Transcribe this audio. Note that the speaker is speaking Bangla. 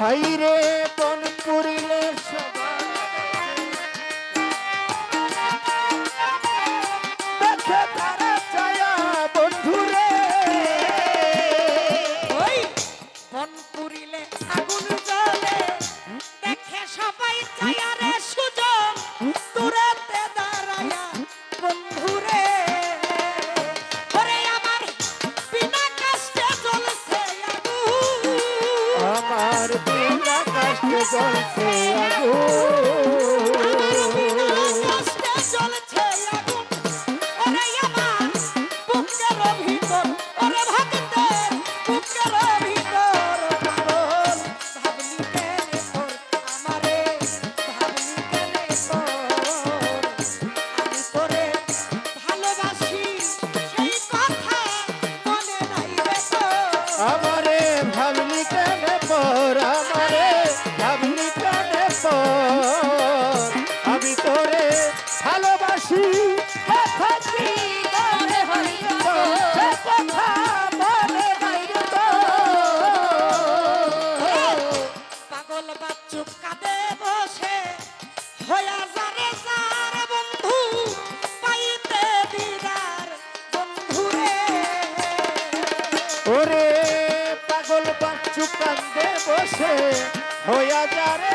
হাইরে বন পুরিলে দেখে তারা ছায়া, বন্ধুরে। ওই বন পুরিলে আগুন জ্বলে, দেখে সবাই ছায়া আমার আকাশে চলছে I'm চুকান্দে বসে হইয়া যারে